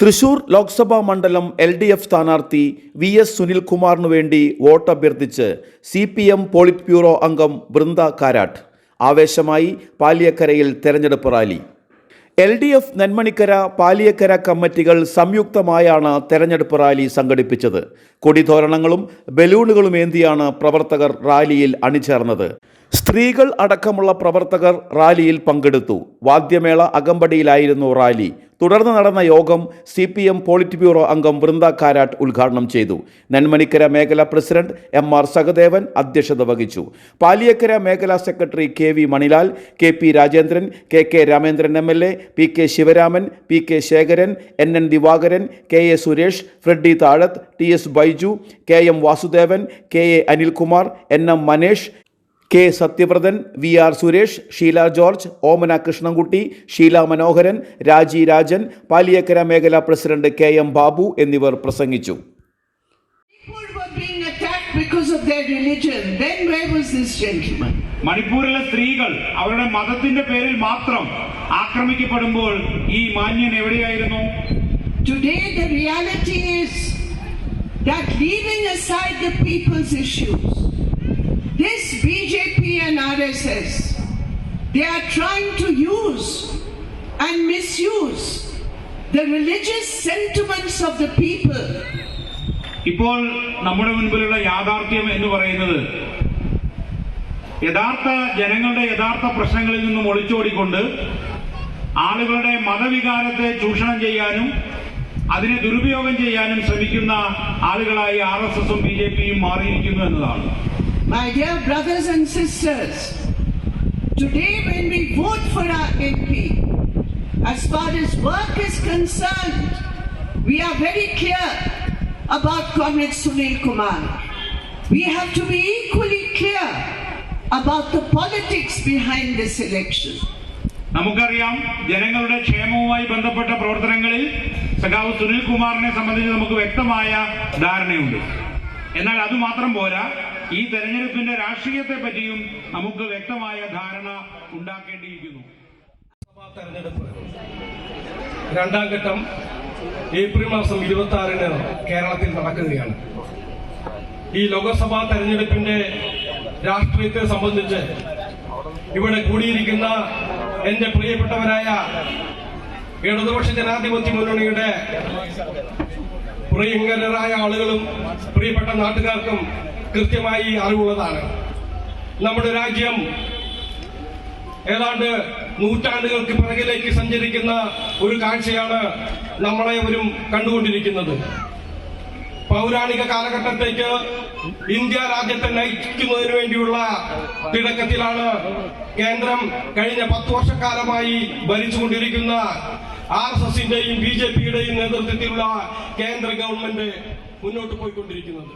തൃശൂർ ലോക്സഭാ മണ്ഡലം L D F സ്ഥാനാർത്ഥി V S സുനിൽകുമാറിനു വേണ്ടി വോട്ട് അഭ്യർത്ഥിച്ച് C P M polit bureau അംഗം ബൃന്ദ കാരാട്ട്. ആവേശമായി പാലിയക്കരയിൽ തെരഞ്ഞെടുപ്പ് rally. L D F Nenmanikkara Paliyakkara കമ്മിറ്റികൾ സംയുക്തമായാണ് തെരഞ്ഞെടുപ്പ് റാലി സംഘടിപ്പിച്ചത്. കൊടിതോരണങ്ങളും ബലൂണുകളും ഏന്തിയാണ് പ്രവർത്തകർ റാലിയിൽ അണിചേർന്നത്. സ്ത്രീകൾ അടക്കമുള്ള പ്രവർത്തകർ റാലിയിൽ പങ്കെടുത്തു. വാദ്യമേള അകമ്പടിയിലായിരുന്നു റാലി. തുടർന്ന് നടന്ന യോഗം C P M polit bureau അംഗം വൃന്ദ കാരാട്ട് ഉദ്ഘാടനം ചെയ്തു. നെന്മണിക്കര മേഖലാ പ്രസിഡന്റ് എം ആർ സഹദേവൻ അധ്യക്ഷത വഹിച്ചു. പാലിയക്കര മേഖലാ secretary K V Manilal K P Rajendran K K Ramendran M L A P K Sivaraman P K Sekharan N N Divakaran K A Suresh Freddy Thazhath T S Baiju K M Vasudevan K A Anilkumar N M Manesh K Sathyavrathan V R Suresh Sheela George Omana Krishnankutty Sheela Manoharan Raji Rajan Paliyakkara മേഖലാ president K M Babu എന്നിവർ പ്രസംഗിച്ചു. മണിപ്പൂരിലെ സ്ത്രീകൾ അവരുടെ മതത്തിന്റെ പേരിൽ മാത്രം ആക്രമിക്കപ്പെടുമ്പോൾ ഈ മാന്യൻ എവിടെയായിരുന്നു? Today the reality is that leaving aside the people's issues, and RSS, they are trying to use and misuse the religious sentiments of the people. ഇപ്പോൾ നമ്മുടെ മുൻപിലുള്ള യാഥാർത്ഥ്യം എന്ന് പറയുന്നത് യഥാർത്ഥ ജനങ്ങളുടെ യഥാർത്ഥ പ്രശ്നങ്ങളിൽ നിന്നും ഒളിച്ചോടിക്കൊണ്ട് ആളുകളുടെ മതവികാരത്തെ ചൂഷണം ചെയ്യാനും അതിനെ ദുരുപയോഗം ചെയ്യാനും ശ്രമിക്കുന്ന ആളുകളായി ആർ എസ് എസും ബി ജെ പിയും മാറിയിരിക്കുന്നു എന്നതാണ്. My dear brothers and sisters, today when we vote for our MP, as far as work is concerned, we are very clear about Comrade Sunil Kumar. We have to be equally clear about the politics behind this election. നമുക്കറിയാം ജനങ്ങളുടെ ക്ഷേമവുമായി ബന്ധപ്പെട്ട പ്രവർത്തനങ്ങളിൽ സഖാവ് സുനിൽ കുമാറിനെ സംബന്ധിച്ച് നമുക്ക് വ്യക്തമായ ധാരണയുണ്ട് എന്നാൽ അത് മാത്രം പോരാ. ഈ തെരഞ്ഞെടുപ്പിന്റെ രാഷ്ട്രീയത്തെ പറ്റിയും നമുക്ക് വ്യക്തമായ ധാരണ ഉണ്ടാക്കേണ്ടിയിരിക്കുന്നു. രണ്ടാം ഘട്ടം ഏപ്രിൽ മാസം ഇരുപത്തി ആറിന് കേരളത്തിൽ നടക്കുകയാണ്. ഈ ലോകസഭാ തെരഞ്ഞെടുപ്പിന്റെ രാഷ്ട്രീയത്തെ സംബന്ധിച്ച് ഇവിടെ കൂടിയിരിക്കുന്ന എന്റെ പ്രിയപ്പെട്ടവരായ ഇടതുപക്ഷ ജനാധിപത്യ മുന്നണിയുടെ പ്രിയങ്കരായ ആളുകളും പ്രിയപ്പെട്ട നാട്ടുകാർക്കും കൃത്യമായി അറിവുള്ളതാണ്. നമ്മുടെ രാജ്യം ഏതാണ്ട് നൂറ്റാണ്ടുകൾക്ക് പിറകിലേക്ക് സഞ്ചരിക്കുന്ന ഒരു കാഴ്ചയാണ് നമ്മളെവരും കണ്ടുകൊണ്ടിരിക്കുന്നത്. പൗരാണിക കാലഘട്ടത്തേക്ക് ഇന്ത്യ രാജ്യത്തെ നയിക്കുന്നതിന് വേണ്ടിയുള്ള തിടക്കത്തിലാണ് കേന്ദ്രം കഴിഞ്ഞ പത്ത് വർഷക്കാലമായി ഭരിച്ചുകൊണ്ടിരിക്കുന്ന ആർ എസ് എസിന്റെയും ബി ജെ പിയുടെയും നേതൃത്വത്തിലുള്ള കേന്ദ്ര ഗവൺമെന്റ് മുന്നോട്ട് പോയിക്കൊണ്ടിരിക്കുന്നത്.